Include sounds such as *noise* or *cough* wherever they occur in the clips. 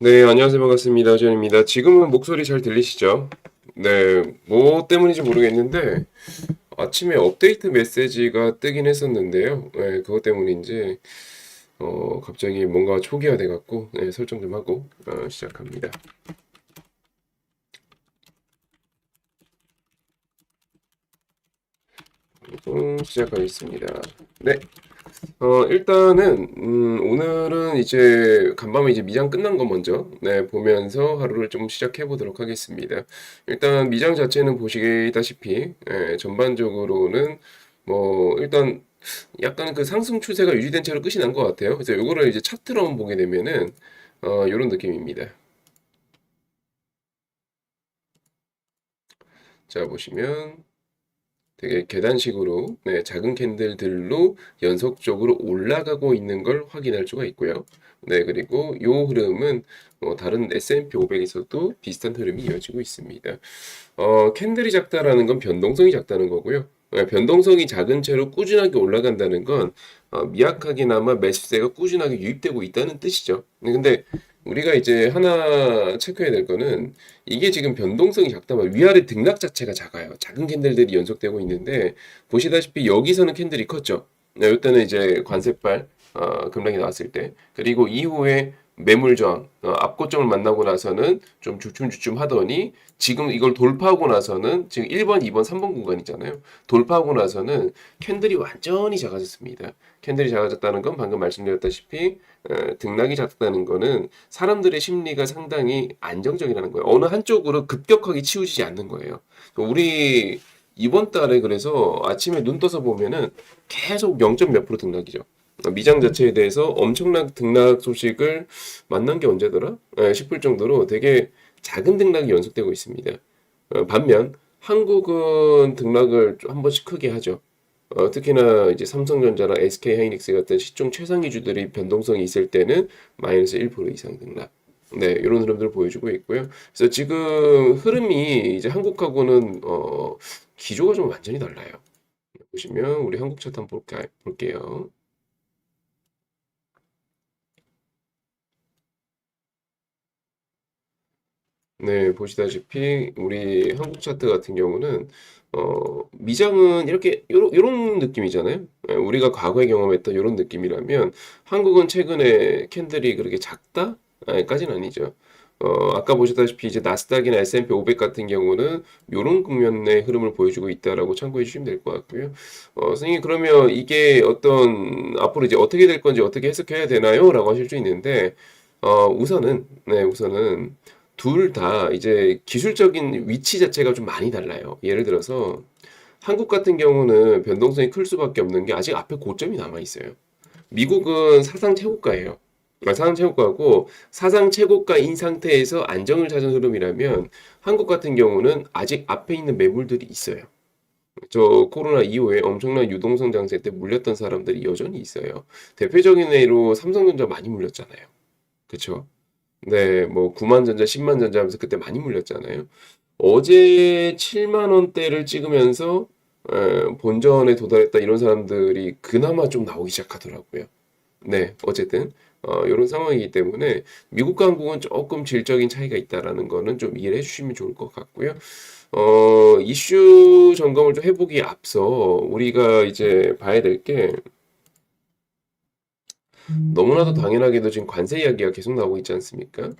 네, 안녕하세요. 반갑습니다. 전입니다. 지금은 목소리 잘 들리시죠? 네, 뭐 때문인지 모르겠는데 아침에 업데이트 메시지가 뜨긴 했었는데요. 네, 그것 때문인지 어, 갑자기 뭔가 초기화 돼 갖고 네, 설정 좀 하고 어, 시작합니다. 음, 시작하겠습니다. 네. 어, 일단은, 음, 오늘은 이제 간밤에 이제 미장 끝난 거 먼저, 네, 보면서 하루를 좀 시작해 보도록 하겠습니다. 일단 미장 자체는 보시다시피, 예, 전반적으로는 뭐, 일단 약간 그 상승 추세가 유지된 채로 끝이 난 것 같아요. 그래서 요거를 이제 차트로 보게 되면은, 어, 요런 느낌입니다. 자, 보시면, 되게 계단식으로 네, 작은 캔들들로 연속적으로 올라가고 있는 걸 확인할 수가 있고요. 네, 그리고 요 흐름은 뭐 다른 S&P 500에서도 비슷한 흐름이 이어지고 있습니다. 어, 캔들이 작다라는 건 변동성이 작다는 거고요. 네, 변동성이 작은 채로 꾸준하게 올라간다는 건 어, 미약하게나마 매수세가 꾸준하게 유입되고 있다는 뜻이죠. 네, 근데 우리가 이제 하나 체크해야 될 거는 이게 지금 변동성이 작다 말 위아래 등락 자체가 작아요. 작은 캔들들이 연속되고 있는데 보시다시피 여기서는 캔들이 컸죠. 네, 이때는 이제 관세발 어, 급락이 나왔을 때 그리고 이후에 매물 저항 어, 앞고점을 만나고 나서는 좀 주춤주춤 하더니 지금 이걸 돌파하고 나서는 지금 1번, 2번, 3번 구간이잖아요. 돌파하고 나서는 캔들이 완전히 작아졌습니다. 캔들이 작아졌다는 건 방금 말씀드렸다시피 어, 등락이 작다는 거는 사람들의 심리가 상당히 안정적이라는 거예요. 어느 한쪽으로 급격하게 치우치지 않는 거예요. 우리 이번 달에 그래서 아침에 눈 떠서 보면은 계속 0. 몇 프로 등락이죠. 미장 자체에 대해서 엄청난 등락 소식을 만난 게 언제더라? 예, 싶을 정도로 되게 작은 등락이 연속되고 있습니다. 어, 반면 한국은 등락을 한 번씩 크게 하죠. 어, 특히나 이제 삼성전자나 SK 하이닉스 같은 시총 최상위주들이 변동성이 있을 때는 마이너스 1% 이상 등락. 네, 이런 흐름들을 보여주고 있고요. 그래서 지금 흐름이 이제 한국하고는 어, 기조가 좀 완전히 달라요. 보시면 우리 한국 차트 한번 볼까, 볼게요. 네, 보시다시피 우리 한국 차트 같은 경우는 어, 미장은 이렇게 요런, 요런 느낌이잖아요. 예, 우리가 과거에 경험했던 요런 느낌이라면 한국은 최근에 캔들이 그렇게 작다? 아, 까지는 아니죠. 어, 아까 보셨다시피 이제 나스닥이나 S&P 500 같은 경우는 요런 국면의 흐름을 보여주고 있다라고 참고해 주시면 될 것 같고요. 어, 선생님 그러면 이게 어떤 앞으로 이제 어떻게 될 건지 어떻게 해석해야 되나요? 라고 하실 수 있는데 어, 우선은 네, 우선은 둘 다 이제 기술적인 위치 자체가 좀 많이 달라요. 예를 들어서 한국 같은 경우는 변동성이 클 수밖에 없는 게 아직 앞에 고점이 남아 있어요. 미국은 사상 최고가예요. 아, 사상 최고가고 사상 최고가인 상태에서 안정을 찾은 흐름이라면 한국 같은 경우는 아직 앞에 있는 매물들이 있어요. 저 코로나 이후에 엄청난 유동성 장세 때 물렸던 사람들이 여전히 있어요. 대표적인 예로 삼성전자 많이 물렸잖아요. 그쵸? 네, 뭐 9만 전자, 10만 전자 하면서 그때 많이 물렸잖아요. 어제 7만 원대를 찍으면서 에, 본전에 도달했다 이런 사람들이 그나마 좀 나오기 시작하더라고요. 네, 어쨌든 어, 이런 상황이기 때문에 미국과 한국은 조금 질적인 차이가 있다라는 거는 좀 이해해 주시면 좋을 것 같고요. 어, 이슈 점검을 좀 해보기에 앞서 우리가 이제 봐야 될 게 너무나도 당연하게도 지금 관세 이야기가 계속 나오고 있지 않습니까?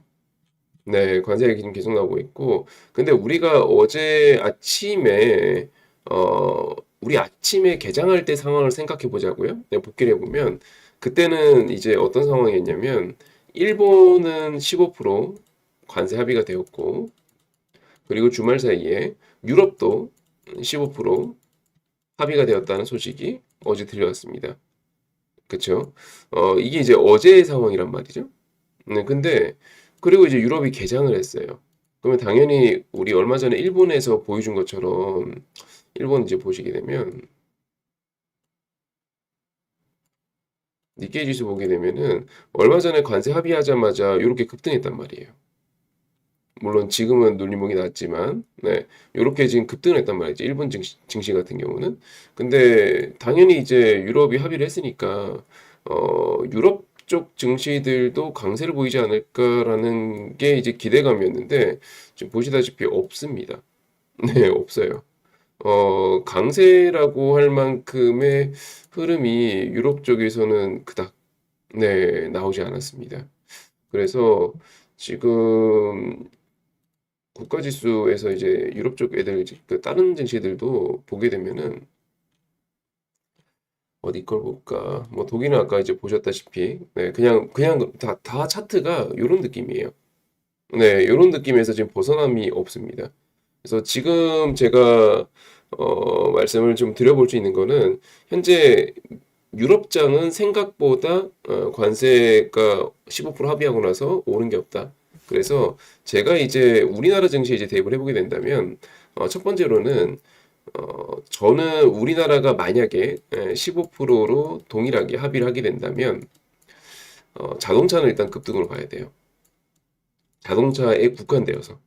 네, 관세 이야기 지금 계속 나오고 있고, 근데 우리가 어제 아침에, 어, 우리 아침에 개장할 때 상황을 생각해 보자고요. 네, 복귀를 해보면, 그때는 이제 어떤 상황이었냐면, 일본은 15% 관세 합의가 되었고, 그리고 주말 사이에 유럽도 15% 합의가 되었다는 소식이 어제 들려왔습니다. 그쵸? 어, 이게 이제 어제의 상황이란 말이죠. 네, 근데, 그리고 이제 유럽이 개장을 했어요. 그러면 당연히 우리 얼마 전에 일본에서 보여준 것처럼, 일본 이제 보시게 되면, 니케이 지수 보게 되면은, 얼마 전에 관세 합의하자마자 이렇게 급등했단 말이에요. 물론 지금은 눌림목이 낮지만, 네, 이렇게 지금 급등했단 말이죠. 일본 증시, 증시 같은 경우는. 근데 당연히 이제 유럽이 합의를 했으니까, 어, 유럽 쪽 증시들도 강세를 보이지 않을까라는 게 이제 기대감이었는데 지금 보시다시피 없습니다. *laughs* 네, 없어요. 어, 강세라고 할 만큼의 흐름이 유럽 쪽에서는 그닥 네, 나오지 않았습니다. 그래서 지금 국가지수에서 이제 유럽 쪽 애들 이제 그 다른 증시들도 보게 되면은 어디 걸 볼까? 뭐 독일은 아까 이제 보셨다시피 네, 그냥 그냥 다, 다 차트가 이런 느낌이에요. 네, 이런 느낌에서 지금 벗어남이 없습니다. 그래서 지금 제가 어, 말씀을 좀 드려볼 수 있는 거는 현재 유럽장은 생각보다 어, 관세가 15% 합의하고 나서 오른 게 없다. 그래서 제가 이제 우리나라 증시에 이제 대입을 해보게 된다면 어, 첫 번째로는 어, 저는 우리나라가 만약에 15%로 동일하게 합의를 하게 된다면 어, 자동차는 일단 급등으로 가야 돼요. 자동차에 국한되어서.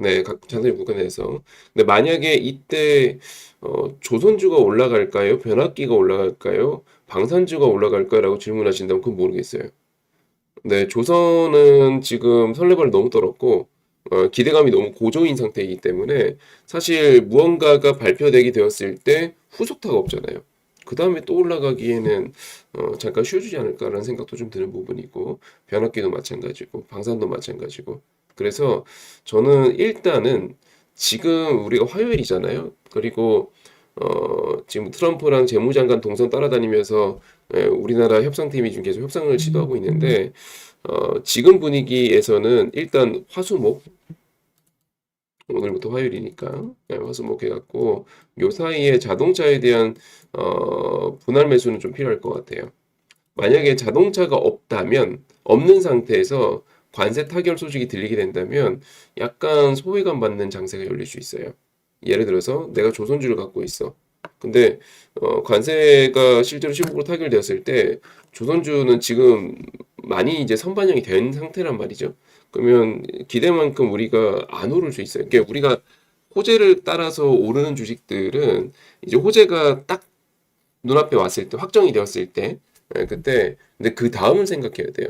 네, 각 자동차에 국한돼서. 근데 만약에 이때 어, 조선주가 올라갈까요? 변압기가 올라갈까요? 방산주가 올라갈까라고 질문하신다면 그건 모르겠어요. 네, 조선은 지금 설레발을 너무 떨었고 어, 기대감이 너무 고조인 상태이기 때문에 사실 무언가가 발표되게 되었을 때 후속타가 없잖아요. 그 다음에 또 올라가기에는 어, 잠깐 쉬어주지 않을까라는 생각도 좀 드는 부분이고 변압기도 마찬가지고 방산도 마찬가지고 그래서 저는 일단은 지금 우리가 화요일이잖아요. 그리고 어, 지금 트럼프랑 재무장관 동선 따라다니면서 예, 우리나라 협상팀이 지금 계속 협상을 시도하고 있는데 어, 지금 분위기에서는 일단 화수목 오늘부터 화요일이니까 예, 화수목 해갖고 요 사이에 자동차에 대한 어, 분할 매수는 좀 필요할 것 같아요. 만약에 자동차가 없다면 없는 상태에서 관세 타결 소식이 들리게 된다면 약간 소외감 받는 장세가 열릴 수 있어요. 예를 들어서 내가 조선주를 갖고 있어. 근데 어, 관세가 실제로 15% 타결되었을 때 조선주는 지금 많이 이제 선반영이 된 상태란 말이죠. 그러면 기대만큼 우리가 안 오를 수 있어요. 그러니까 우리가 호재를 따라서 오르는 주식들은 이제 호재가 딱 눈앞에 왔을 때 확정이 되었을 때 예, 그때 근데 그 다음을 생각해야 돼요.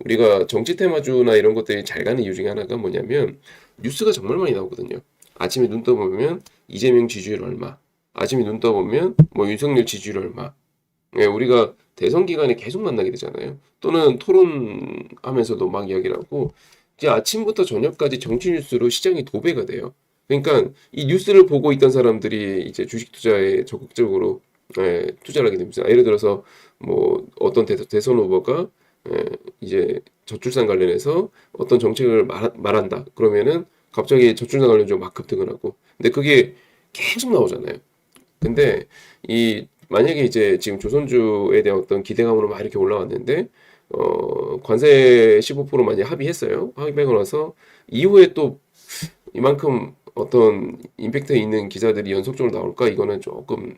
우리가 정치 테마주나 이런 것들이 잘 가는 이유 중에 하나가 뭐냐면 뉴스가 정말 많이 나오거든요. 아침에 눈 떠보면 이재명 지지율 얼마, 아침에 눈 떠보면 뭐 윤석열 지지율 얼마. 예, 우리가 대선 기간에 계속 만나게 되잖아요. 또는 토론하면서도 막 이야기를 하고 이제 아침부터 저녁까지 정치 뉴스로 시장이 도배가 돼요. 그러니까 이 뉴스를 보고 있던 사람들이 이제 주식 투자에 적극적으로 예, 투자를 하게 됩니다. 예를 들어서 뭐 어떤 대, 대선 후보가 예, 이제 저출산 관련해서 어떤 정책을 말, 말한다. 그러면은 갑자기 저출산 관련주가 막 급등을 하고. 근데 그게 계속 나오잖아요. 근데 이 만약에 이제 지금 조선주에 대한 어떤 기대감으로 막 이렇게 올라왔는데 어 관세 15% 만약 합의했어요. 합의하고 나서 이후에 또 이만큼 어떤 임팩트 있는 기사들이 연속적으로 나올까 이거는 조금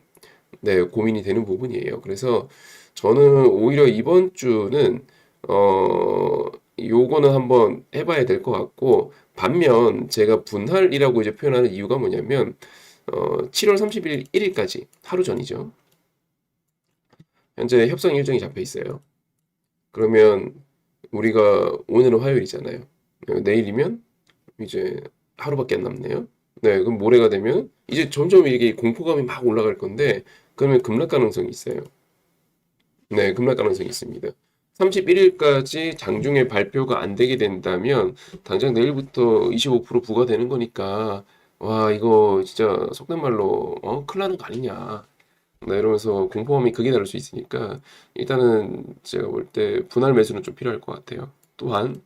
네 고민이 되는 부분이에요. 그래서 저는 오히려 이번 주는 어 요거는 한번 해봐야 될 것 같고 반면 제가 분할이라고 이제 표현하는 이유가 뭐냐면 어 7월 31일 1일까지 하루 전이죠. 현재 협상 일정이 잡혀 있어요. 그러면 우리가 오늘은 화요일이잖아요. 내일이면 이제 하루밖에 안 남네요. 네, 그럼 모레가 되면 이제 점점 이게 공포감이 막 올라갈 건데 그러면 급락 가능성이 있어요. 네, 급락 가능성이 있습니다. 31일까지 장중에 발표가 안 되게 된다면 당장 내일부터 25% 부과되는 거니까 와 이거 진짜 속된 말로 어 큰일 나는 거 아니냐 네, 이러면서 공포감이 극에 달할 수 있으니까 일단은 제가 볼 때 분할 매수는 좀 필요할 것 같아요. 또한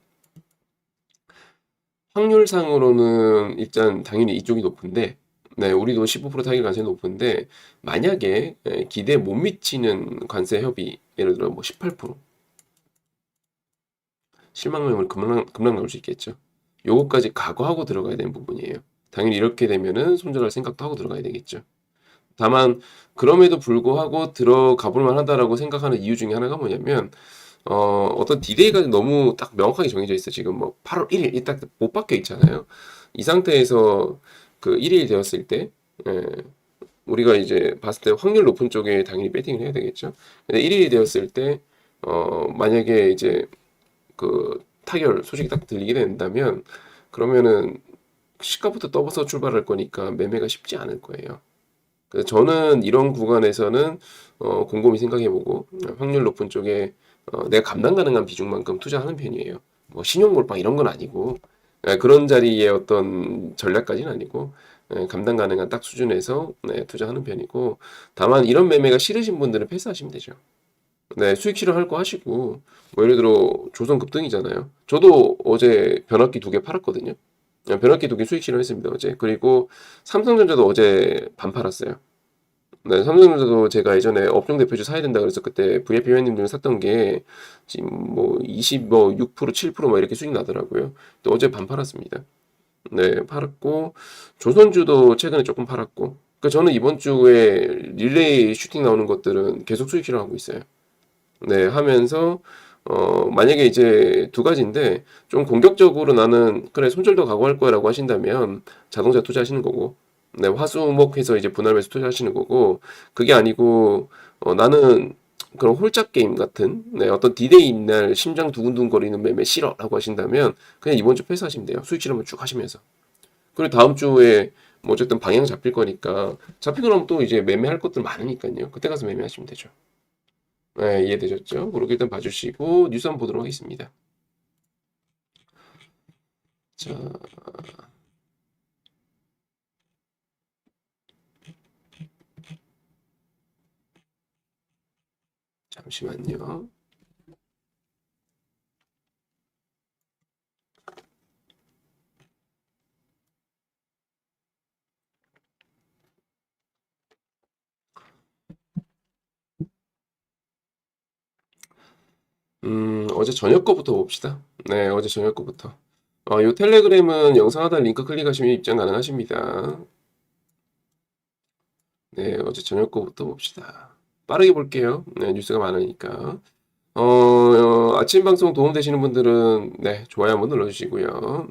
확률상으로는 일단 당연히 이쪽이 높은데 네, 우리도 15% 타격 관세 높은데 만약에 예, 기대 못 미치는 관세 협의 예를 들어 뭐 18% 실망감을 급락, 급락 나올 수 있겠죠. 요거까지 각오하고 들어가야 되는 부분이에요. 당연히 이렇게 되면은 손절할 생각도 하고 들어가야 되겠죠. 다만 그럼에도 불구하고 들어가 볼 만 하다라고 생각하는 이유 중에 하나가 뭐냐면 어, 어떤 디데이가 너무 딱 명확하게 정해져 있어. 지금 뭐 8월 1일 이 딱못 박혀 있잖아요. 이 상태에서 그 1일 되었을 때 예, 우리가 이제 봤을 때 확률 높은 쪽에 당연히 배팅을 해야 되겠죠. 근데 1일이 되었을 때 어, 만약에 이제 그 타결 소식이 딱 들리게 된다면 그러면은 시가부터 떠서 출발할 거니까 매매가 쉽지 않을 거예요. 그래서 저는 이런 구간에서는 어, 곰곰이 생각해보고 확률 높은 쪽에 어, 내가 감당 가능한 비중만큼 투자하는 편이에요. 뭐 신용 몰빵 이런 건 아니고 예, 그런 자리에 어떤 전략까지는 아니고 예, 감당 가능한 딱 수준에서 네, 투자하는 편이고 다만 이런 매매가 싫으신 분들은 패스하시면 되죠. 네, 수익 실현할 거 하시고 뭐 예를 들어 조선 급등이잖아요. 저도 어제 변압기 두 개 팔았거든요. 예, 변압기 두 개 수익 실현했습니다 어제. 그리고 삼성전자도 어제 반 팔았어요. 네, 삼성전자도 제가 예전에 업종 대표주 사야 된다 그래서 그때 VIP 회원님들 샀던 게 지금 뭐 20, 뭐 6%, 7%막 이렇게 수익 나더라고요. 또 어제 반 팔았습니다. 네, 팔았고 조선주도 최근에 조금 팔았고. 그러니까 저는 이번 주에 릴레이 슈팅 나오는 것들은 계속 수익 실현하고 있어요. 네, 하면서 어, 만약에 이제 두 가지인데 좀 공격적으로 나는 그래 손절도 각오할 거야라고 하신다면 자동차 투자하시는 거고 네, 화수목해서 이제 분할 매수 투자하시는 거고 그게 아니고 어, 나는 그런 홀짝 게임 같은 네, 어떤 디데이 있날 심장 두근두근 거리는 매매 싫어라고 하신다면 그냥 이번 주 패스하시면 돼요. 수익 실험을 쭉 하시면서. 그리고 다음 주에 뭐 어쨌든 방향 잡힐 거니까 잡히고 나면 또 이제 매매할 것들 많으니까요. 그때 가서 매매하시면 되죠. 네, 이해되셨죠? 그렇게 일단 봐주시고 뉴스 한번 보도록 하겠습니다. 자, 잠시만요. 음, 어제 저녁 거부터 봅시다. 네, 어제 저녁 거부터. 어, 요 텔레그램은 영상 하단 링크 클릭하시면 입장 가능하십니다. 네, 어제 저녁 거부터 봅시다. 빠르게 볼게요. 네, 뉴스가 많으니까. 어, 어, 아침 방송 도움되시는 분들은, 네, 좋아요 한번 눌러주시고요.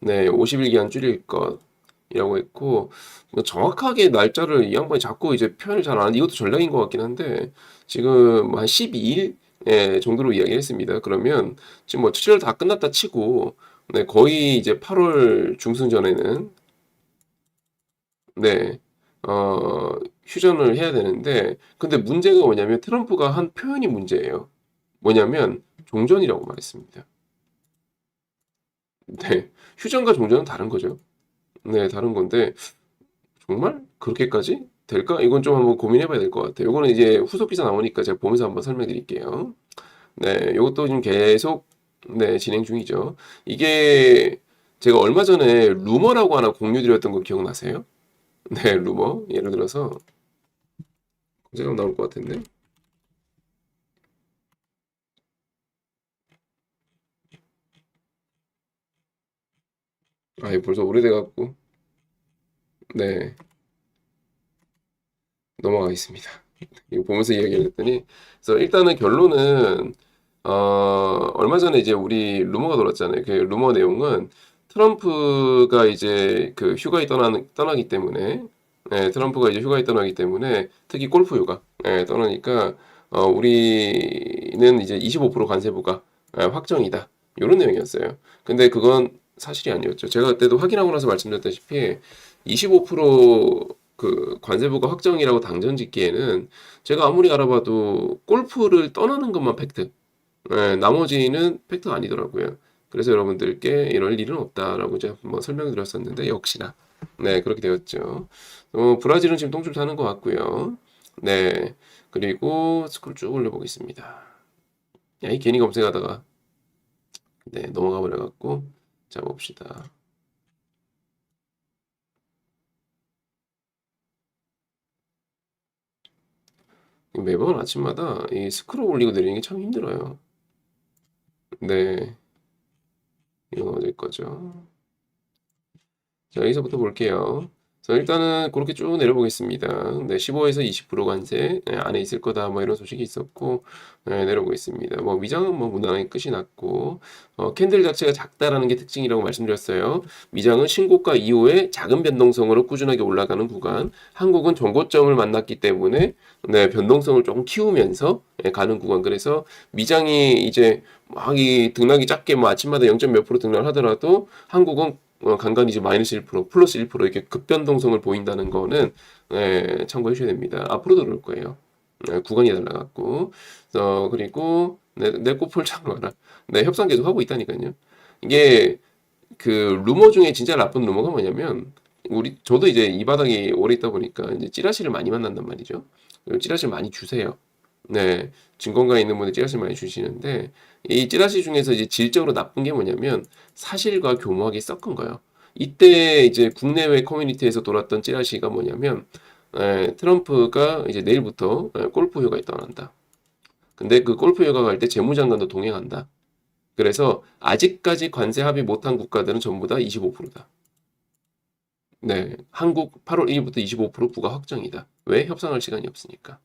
네, 50일 기한 줄일 것이라고 했고, 뭐 정확하게 날짜를 이 양반이 자꾸 이제 표현을 잘 안 하는 이것도 전략인 것 같긴 한데, 지금 한 12일 예, 정도로 이야기를 했습니다. 그러면 지금 뭐 7월 다 끝났다 치고, 네, 거의 이제 8월 중순 전에는, 네, 어, 휴전을 해야 되는데, 근데 문제가 뭐냐면 트럼프가 한 표현이 문제예요. 뭐냐면 종전이라고 말했습니다. 네, 휴전과 종전은 다른 거죠. 네, 다른 건데 정말 그렇게까지 될까? 이건 좀 한번 고민해 봐야 될 것 같아요. 이거는 이제 후속 기사 나오니까 제가 보면서 한번 설명드릴게요. 네, 이것도 지금 계속 네, 진행 중이죠. 이게 제가 얼마 전에 루머라고 하나 공유 드렸던 거 기억나세요? *laughs* 네, 루머. 예를 들어서 검색하면 나올 것 같은데. 아, 이거 벌써 오래돼 갖고. 네, 넘어가겠습니다. 이거 보면서 이야기를 했더니, 그래서 일단은 결론은, 어, 얼마 전에 이제 우리 루머가 돌았잖아요. 그 루머 내용은 트럼프가 이제 그 휴가에 떠나는, 떠나기 때문에, 예, 트럼프가 이제 휴가에 떠나기 때문에, 특히 골프 휴가, 예, 떠나니까, 어, 우리는 이제 25% 관세부가 예, 확정이다. 이런 내용이었어요. 근데 그건 사실이 아니었죠. 제가 그때도 확인하고 나서 말씀드렸다시피 25% 그 관세부가 확정이라고 당전 짓기에는 제가 아무리 알아봐도 골프를 떠나는 것만 팩트. 예, 나머지는 팩트가 아니더라고요. 그래서 여러분들께 이럴 일은 없다라고 제가 한번 설명드렸었는데 역시나 네 그렇게 되었죠. 어, 브라질은 지금 똥줄 타는 것 같고요. 네 그리고 스크롤 쭉 올려보겠습니다. 야, 이 괜히 검색하다가 네 넘어가 버려갖고 자 봅시다. 매번 아침마다 이 스크롤 올리고 내리는 게 참 힘들어요. 네, 이건 어딜 거죠? 자, 여기서부터 볼게요. 그래서 일단은 그렇게 쭉 내려보겠습니다. 네, 15에서 20% 관세 네, 안에 있을 거다 뭐 이런 소식이 있었고 네, 내려보겠습니다. 뭐 위장은 뭐 무난하게 끝이 났고 어, 캔들 자체가 작다라는 게 특징이라고 말씀드렸어요. 미장은 신고가 이후에 작은 변동성으로 꾸준하게 올라가는 구간, 한국은 정고점을 만났기 때문에 네, 변동성을 조금 키우면서 네, 가는 구간. 그래서 미장이 이제 막 이 등락이 작게 뭐 아침마다 0. 몇 프로 등락을 하더라도 한국은 어, 간간히 이제 마이너스 1%, 플러스 1% 이렇게 급변동성을 보인다는 거는 예, 참고해 주셔야 됩니다. 앞으로도 그럴 거예요. 예, 구간이 달라갖고, 어, 그리고 내, 내 꼬풀 참아라. 네, 협상 계속 하고 있다니까요. 이게 그 루머 중에 진짜 나쁜 루머가 뭐냐면 우리 저도 이제 이 바닥에 오래 있다 보니까 이제 찌라시를 많이 만난단 말이죠. 찌라시를 많이 주세요. 네, 증권가에 있는 분들 찌라시 많이 주시는데 이 찌라시 중에서 이제 질적으로 나쁜 게 뭐냐면 사실과 교모하게 섞은 거예요. 이때 이제 국내외 커뮤니티에서 돌았던 찌라시가 뭐냐면 에, 트럼프가 이제 내일부터 에, 골프 휴가에 떠난다. 근데 그 골프 휴가 갈 때 재무장관도 동행한다. 그래서 아직까지 관세 합의 못한 국가들은 전부 다 25%다. 네, 한국 8월 1일부터 25% 부과 확정이다. 왜? 협상할 시간이 없으니까.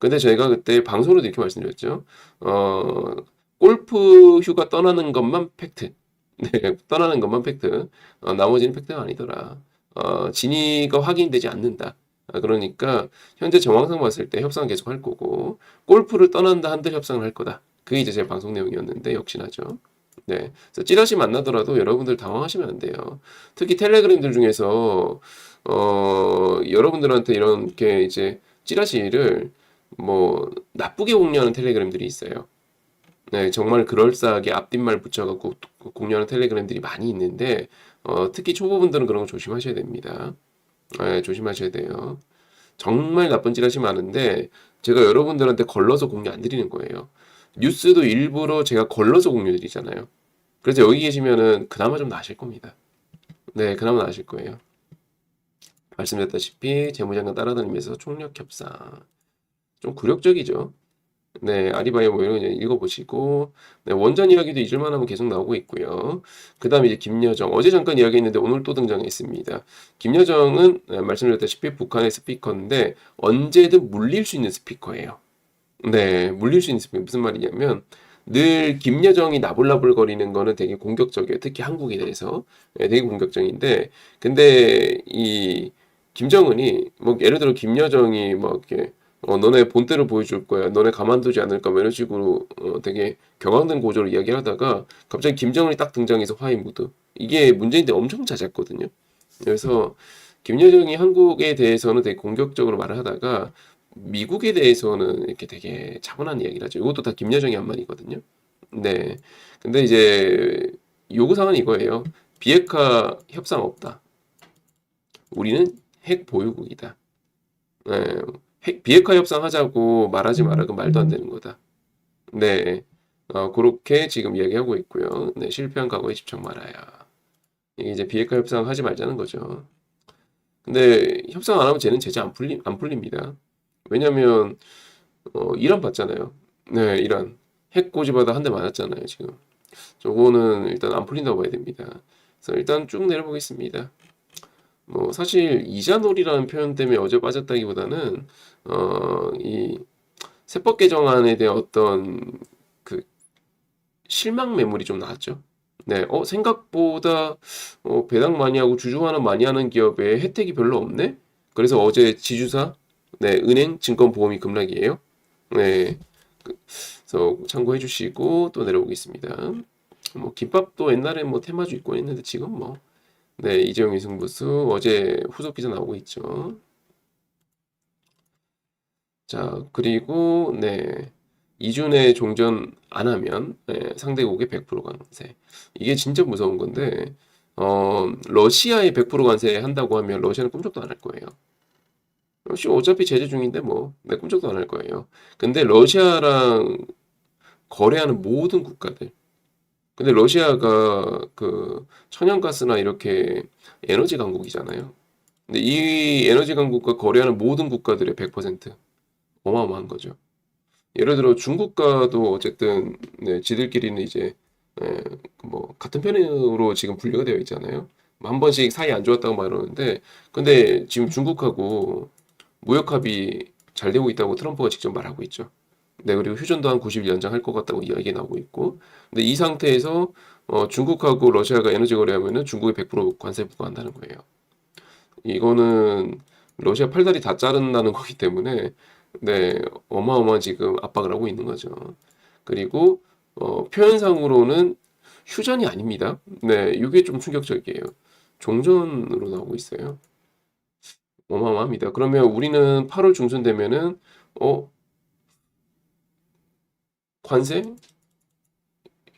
근데 저희가 그때 방송으로도 이렇게 말씀드렸죠. 어, 골프 휴가 떠나는 것만 팩트. *laughs* 네, 떠나는 것만 팩트. 어, 나머지는 팩트가 아니더라. 어, 진위가 확인되지 않는다. 아, 그러니까 현재 정황상 봤을 때 협상은 계속 할 거고 골프를 떠난다 한들 협상을 할 거다. 그게 이제 제 방송 내용이었는데 역시나죠. 네, 그래서 찌라시 만나더라도 여러분들 당황하시면 안 돼요. 특히 텔레그램들 중에서 어, 여러분들한테 이렇게 이제 찌라시를 뭐 나쁘게 공유하는 텔레그램들이 있어요. 네, 정말 그럴싸하게 앞뒷말 붙여갖고 공유하는 텔레그램들이 많이 있는데 어, 특히 초보분들은 그런 거 조심하셔야 됩니다. 네, 조심하셔야 돼요. 정말 나쁜 찌라시 많은데 제가 여러분들한테 걸러서 공유 안 드리는 거예요. 뉴스도 일부러 제가 걸러서 공유 드리잖아요. 그래서 여기 계시면은 그나마 좀 나으실 겁니다. 네, 그나마 나으실 거예요. 말씀드렸다시피 재무장관 따라다니면서 총력 협상. 좀 굴욕적이죠. 네, 아리바이오 뭐 이런 거 읽어보시고, 네, 원전 이야기도 잊을만 하면 계속 나오고 있고요. 그 다음에 이제 김여정. 어제 잠깐 이야기했는데 오늘 또 등장했습니다. 김여정은 네, 말씀드렸다시피 북한의 스피커인데 언제든 물릴 수 있는 스피커예요. 네, 물릴 수 있는 스피커. 무슨 말이냐면, 늘 김여정이 나불나불 거리는 거는 되게 공격적이에요. 특히 한국에 대해서. 네, 되게 공격적인데, 근데 이 김정은이, 뭐 예를 들어 김여정이 뭐 이렇게 어, 너네 본때를 보여줄 거야. 너네 가만두지 않을 까. 뭐 이런 식으로 어, 되게 격앙된 고조로 이야기를 하다가 갑자기 김정은이 딱 등장해서 화해 무드. 이게 문재인 때 엄청 잦았거든요. 그래서 김여정이 한국에 대해서는 되게 공격적으로 말을 하다가 미국에 대해서는 이렇게 되게 차분한 이야기를 하죠. 이것도 다 김여정이 한 말이거든요. 네. 근데 이제 요구사항은 이거예요. 비핵화 협상 없다. 우리는 핵 보유국이다. 네. 핵, 비핵화 협상 하자고 말하지 마라. 그 말도 안 되는 거다. 네. 어, 그렇게 지금 이야기하고 있고요. 네, 실패한 과거에 집착 말아야. 이게 이제 비핵화 협상 하지 말자는 거죠. 근데 협상 안 하면 쟤는 제재 안 풀리, 안 풀립니다. 왜냐면, 어, 이란 봤잖아요. 네, 이란. 핵 고집하다 한대 맞았잖아요, 지금. 저거는 일단 안 풀린다고 봐야 됩니다. 그래서 일단 쭉 내려보겠습니다. 뭐 사실 이자놀이라는 표현 때문에 어제 빠졌다기보다는 어, 이 세법 개정안에 대한 어떤 그 실망 매물이 좀 나왔죠. 네, 어 생각보다 어, 배당 많이 하고 주주 환원 많이 하는 기업에 혜택이 별로 없네. 그래서 어제 지주사, 네, 은행, 증권, 보험이 급락이에요. 네, 그래서 참고해 주시고 또 내려오겠습니다. 뭐 김밥도 옛날에 뭐 테마주 있고 했는데 지금 뭐 네, 이재용 이승부수 어제 후속 기사 나오고 있죠. 자, 그리고 네. 이준에 종전 안 하면 네, 상대국의 100% 관세. 이게 진짜 무서운 건데 어, 러시아에 100% 관세 한다고 하면 러시아는 꿈쩍도 안 할 거예요. 러시아 어차피 제재 중인데 뭐, 네, 꿈쩍도 안 할 거예요. 근데 러시아랑 거래하는 모든 국가들, 근데 러시아가 그 천연가스나 이렇게 에너지 강국이잖아요. 근데 이 에너지 강국과 거래하는 모든 국가들의 100% 어마어마한 거죠. 예를 들어 중국과도 어쨌든 네, 지들끼리는 이제 예, 뭐 같은 편으로 지금 분류가 되어 있잖아요. 한 번씩 사이 안 좋았다고 말하는데 근데 지금 중국하고 무역 합의 잘 되고 있다고 트럼프가 직접 말하고 있죠. 네, 그리고 휴전도 한 90일 연장할 것 같다고 이야기 나오고 있고. 근데 이 상태에서 어, 중국하고 러시아가 에너지 거래하면은 중국이 100% 관세 부과한다는 거예요. 이거는 러시아 팔다리 다 자른다는 *laughs* 거기 때문에 네, 어마어마한 지금 압박을 하고 있는 거죠. 그리고 어, 표현상으로는 휴전이 아닙니다. 네, 이게 좀 충격적이에요. 종전으로 나오고 있어요. 어마어마합니다. 그러면 우리는 8월 중순 되면은 어 관세?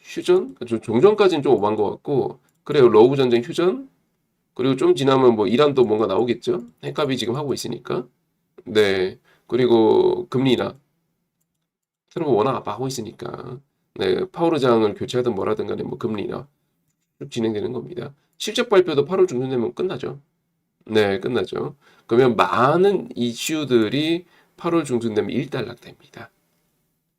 휴전? 좀 종전까지는 좀 오반 것 같고 그래요. 러우 전쟁 휴전? 그리고 좀 지나면 뭐 이란도 뭔가 나오겠죠? 핵합의 지금 하고 있으니까. 네. 그리고 금리 인하 트럼프 워낙 압박하고 있으니까. 네. 파워르장을 교체하든 뭐라든 간에 뭐 금리 인하 쭉 진행되는 겁니다. 실적 발표도 8월 중순 되면 끝나죠. 네. 끝나죠. 그러면 많은 이슈들이 8월 중순 되면 일단락됩니다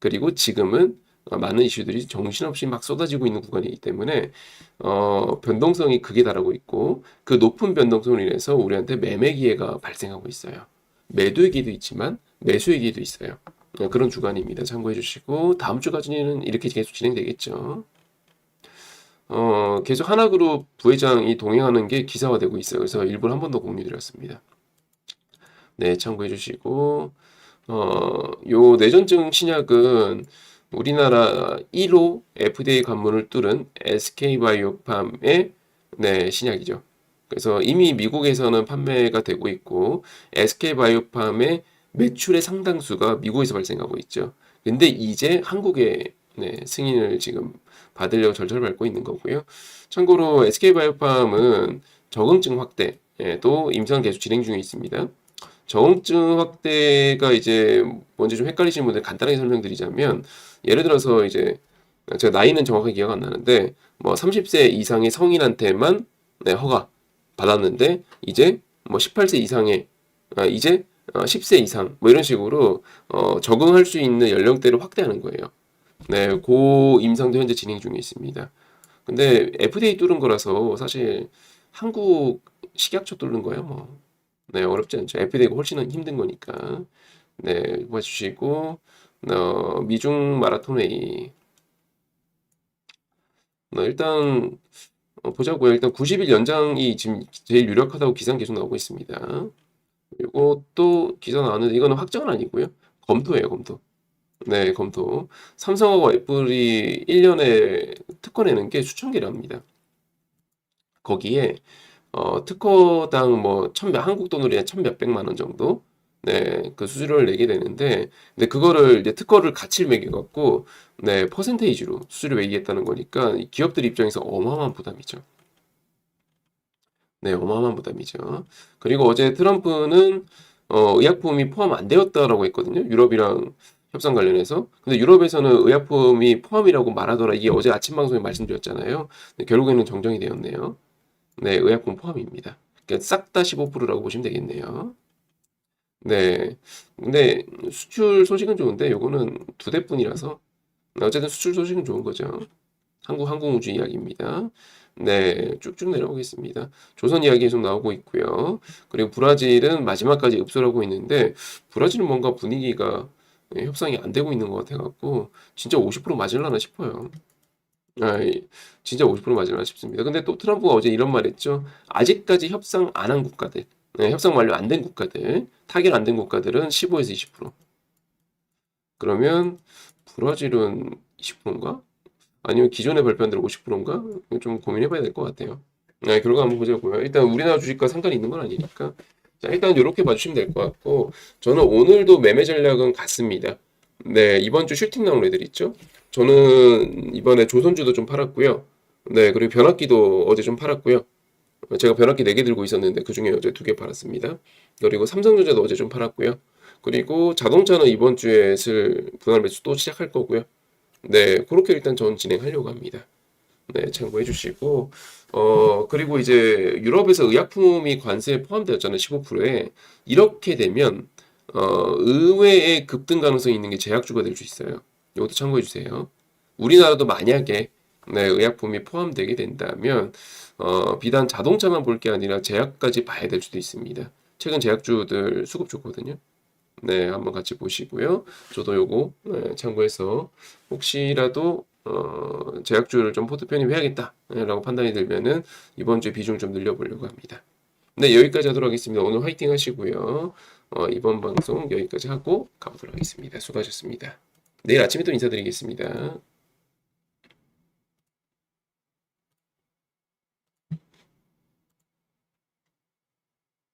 그리고 지금은 어, 많은 이슈들이 정신없이 막 쏟아지고 있는 구간이기 때문에 어, 변동성이 극에 달하고 있고 그 높은 변동성으로 인해서 우리한테 매매 기회가 발생하고 있어요. 매도의 기회도 있지만 매수의 기회도 있어요. 어, 그런 주간입니다. 참고해 주시고 다음 주까지는 이렇게 계속 진행되겠죠. 어, 계속 하나그룹 부회장이 동행하는 게 기사화되고 있어요. 그래서 일부러 한 번 더 공유드렸습니다. 네, 참고해 주시고 어, 요 내전증 신약은 우리나라 1호 FDA 관문을 뚫은 SK바이오팜의 네, 신약이죠. 그래서 이미 미국에서는 판매가 되고 있고 SK바이오팜의 매출의 상당수가 미국에서 발생하고 있죠. 근데 이제 한국에 네, 승인을 지금 받으려고 절차를 밟고 있는 거고요. 참고로 SK바이오팜은 적응증 확대도 임상 계속 진행 중에 있습니다. 적응증 확대가 이제 뭔지 좀 헷갈리시는 분들 간단하게 설명드리자면 예를 들어서 이제 제가 나이는 정확하게 기억 안 나는데 뭐 30세 이상의 성인한테만 네, 허가 받았는데 이제 뭐 18세 이상의 아, 이제 어, 10세 이상 뭐 이런 식으로 어, 적응할 수 있는 연령대를 확대하는 거예요. 네, 고 임상도 현재 진행 중에 있습니다. 근데 FDA 뚫은 거라서 사실 한국 식약처 뚫는 거예요, 뭐. 네, 어렵지 않죠. FDA가 훨씬 힘든 거니까. 네, 봐주시고, 어, 미중 마라톤 회의. 어, 일단, 어, 보자고요. 일단 90일 연장이 지금 제일 유력하다고 기사 계속 나오고 있습니다. 이것도 기사 나왔는데, 이거는 확정은 아니고요. 검토예요, 검토. 네, 검토. 삼성하고 애플이 1년에 특허 내는 게 수천 개랍니다. 거기에 어, 특허당 뭐 천몇 한국 돈으로 천 몇백만 원 정도 네, 그 수수료를 내게 되는데, 근데 그거를 이제 특허를 가치를 매겨갖고, 네, 퍼센테이지로 수수료 매기겠다는 거니까 기업들 입장에서 어마어마한 부담이죠. 네, 어마어마한 부담이죠. 그리고 어제 트럼프는 어, 의약품이 포함 안 되었다라고 했거든요. 유럽이랑 협상 관련해서. 근데 유럽에서는 의약품이 포함이라고 말하더라. 이게 어제 아침 방송에 말씀드렸잖아요. 결국에는 정정이 되었네요. 네, 의약품 포함입니다. 그러니까 싹 다 15%라고 보시면 되겠네요. 네. 근데 수출 소식은 좋은데 요거는 두 대뿐이라서 어쨌든 수출 소식은 좋은 거죠. 한국 항공우주 이야기입니다. 네, 쭉쭉 내려오겠습니다. 조선 이야기 계속 나오고 있고요. 그리고 브라질은 마지막까지 읍소하고 있는데 브라질은 뭔가 분위기가 협상이 안 되고 있는 것 같아갖고 진짜 50% 맞을라나 싶어요. 아, 진짜 50% 맞을나 싶습니다. 근데 또 트럼프가 어제 이런 말 했죠. 아직까지 협상 안 한 국가들, 네, 협상 완료 안 된 국가들, 타결 안 된 국가들은 15에서 20%. 그러면 브라질은 20%인가? 아니면 기존에 발표한 대로 50%인가? 좀 고민해봐야 될 것 같아요. 네, 결과 한번 보자고요. 일단 우리나라 주식과 상관이 있는 건 아니니까. 자, 일단 이렇게 봐주시면 될 것 같고, 저는 오늘도 매매 전략은 같습니다. 네, 이번 주 슈팅 나온 애들 있죠? 저는 이번에 조선주도 좀 팔았고요. 네, 그리고 변압기도 어제 좀 팔았고요. 제가 변압기 4개 들고 있었는데 그 중에 어제 2개 팔았습니다. 그리고 삼성전자도 어제 좀 팔았고요. 그리고 자동차는 이번 주에 슬 분할 매수 또 시작할 거고요. 네, 그렇게 일단 전 진행하려고 합니다. 네, 참고해 주시고 어 그리고 이제 유럽에서 의약품이 관세에 포함되었잖아요. 15%에 이렇게 되면 어 의외의 급등 가능성이 있는 게 제약주가 될 수 있어요. 이것도 참고해 주세요. 우리나라도 만약에 네, 의약품이 포함되게 된다면 어, 비단 자동차만 볼 게 아니라 제약까지 봐야 될 수도 있습니다. 최근 제약주들 수급 좋거든요. 네, 한번 같이 보시고요. 저도 요거 네, 참고해서 혹시라도 어, 제약주를 좀 포트 편입해야겠다라고 판단이 들면은 이번 주에 비중 좀 늘려보려고 합니다. 네, 여기까지 하도록 하겠습니다. 오늘 화이팅 하시고요. 어, 이번 방송 여기까지 하고 가보도록 하겠습니다. 수고하셨습니다. 내일 아침에 또 인사드리겠습니다.